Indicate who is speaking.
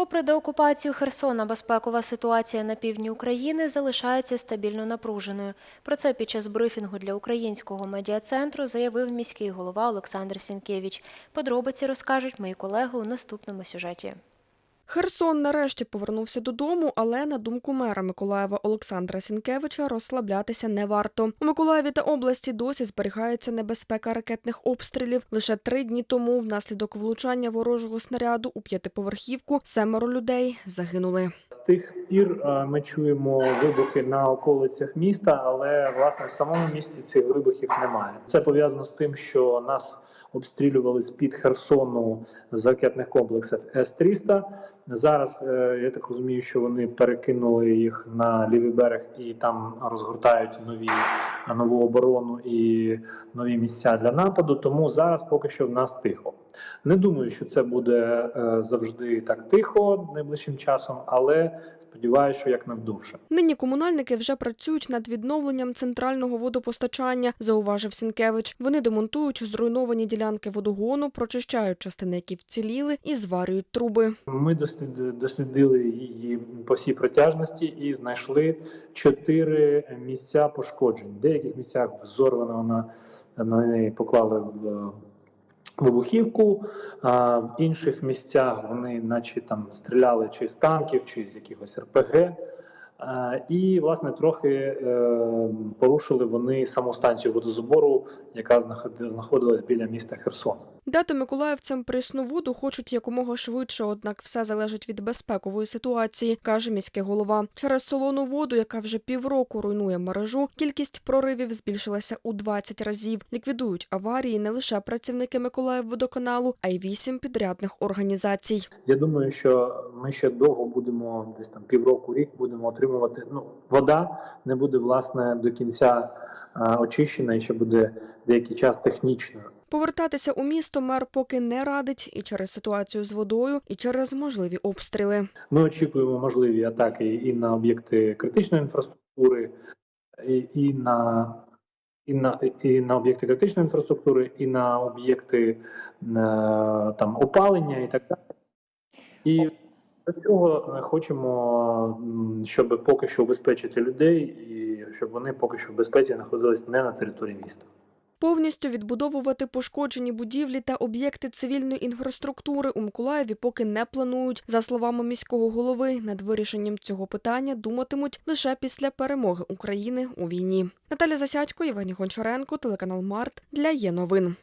Speaker 1: Попри деокупацію Херсона, безпекова ситуація на півдні України залишається стабільно напруженою. Про це під час брифінгу для українського медіа-центру заявив міський голова Олександр Сінкевич. Подробиці розкажуть мої колеги у наступному сюжеті.
Speaker 2: Херсон нарешті повернувся додому, але на думку мера Миколаєва Олександра Сінкевича розслаблятися не варто. У Миколаєві та області досі зберігається небезпека ракетних обстрілів. Лише три дні тому, внаслідок влучання ворожого снаряду у п'ятиповерхівку, семеро людей загинули.
Speaker 3: З тих пір е, ми чуємо вибухи на околицях міста, але власне в самому місті цих вибухів немає. Це пов'язано з тим, що нас обстрілювали з під Херсону з ракетних комплексів С-300. Зараз е, я так розумію, що вони перекинули їх на лівий берег і там розгортають нові нову оборону і нові місця для нападу. Тому зараз поки що в нас тихо. Не думаю, що це буде е, завжди так тихо найближчим часом, але сподіваюся, що як навдовше.
Speaker 2: Нині комунальники вже працюють над відновленням центрального водопостачання, зауважив Сінкевич. Вони демонтують зруйновані ділянки водогону, прочищають частини, які вціліли, і зварюють труби.
Speaker 3: Ми дослід- дослідили її по всій протяжності і знайшли чотири місця пошкоджень. В деяких місцях взорвана вона на неї поклали вибухівку, а в інших місцях вони, наче там стріляли чи з танків, чи з якихось РПГ. І, власне, трохи е, порушили вони саму станцію водозабору, яка знаходи- знаходилась біля міста Херсона.
Speaker 2: Дати миколаївцям прісну воду хочуть якомога швидше, однак все залежить від безпекової ситуації, каже міський голова. Через солону воду, яка вже півроку руйнує мережу, кількість проривів збільшилася у 20 разів. Ліквідують аварії не лише працівники Миколаївводоканалу, а й вісім підрядних організацій.
Speaker 3: Я думаю, що ми ще довго будемо десь там півроку рік будемо отримувати. Ну, вода не буде власне до кінця а, очищена і ще буде деякий час технічною.
Speaker 2: Повертатися у місто мер поки не радить і через ситуацію з водою, і через можливі обстріли.
Speaker 3: Ми очікуємо можливі атаки і на об'єкти критичної інфраструктури, і, і на і на і на об'єкти критичної інфраструктури, і на об'єкти е, там опалення і так далі. І до цього ми хочемо, щоб поки що убезпечити людей, і щоб вони поки що в безпеці знаходились не на території міста.
Speaker 2: Повністю відбудовувати пошкоджені будівлі та об'єкти цивільної інфраструктури у Миколаєві поки не планують. За словами міського голови, над вирішенням цього питання думатимуть лише після перемоги України у війні. Наталя Засядько, Євгеній Гончаренко, телеканал Март для є новин.